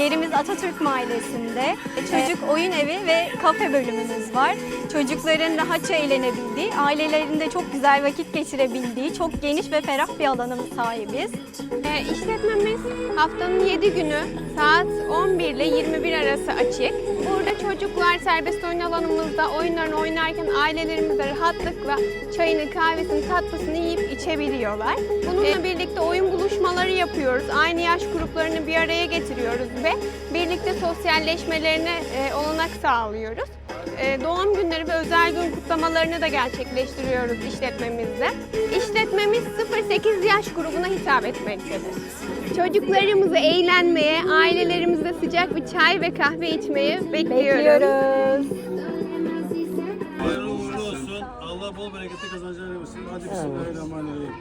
Yerimiz Atatürk Mahallesi'nde. Çocuk oyun evi ve kafe bölümümüz var. Çocukların rahatça eğlenebildiği, ailelerinde çok güzel vakit geçirebildiği, çok geniş ve ferah bir alana sahibiz. E, işletmemiz haftanın 7 günü saat 11 ile 21 arası açık. Burada çocuklar serbest oyun alanımızda oyunlarını oynarken ailelerimize rahatlıkla çayını, kahvesini, tatlısını yiyip içebiliyorlar. Bununla birlikte oyun yapıyoruz. Aynı yaş gruplarını bir araya getiriyoruz ve birlikte sosyalleşmelerine e, olanak sağlıyoruz. E, doğum günleri ve özel gün kutlamalarını da gerçekleştiriyoruz işletmemizde. İşletmemiz 0-8 yaş grubuna hitap etmektedir. Çocuklarımızı eğlenmeye, ailelerimizle sıcak bir çay ve kahve içmeye bekliyoruz. Bekliyoruz. Hayırlı uğurlu olsun. Allah bol bereketli kazançlar versin. Hadi bismillahirrahmanirrahim.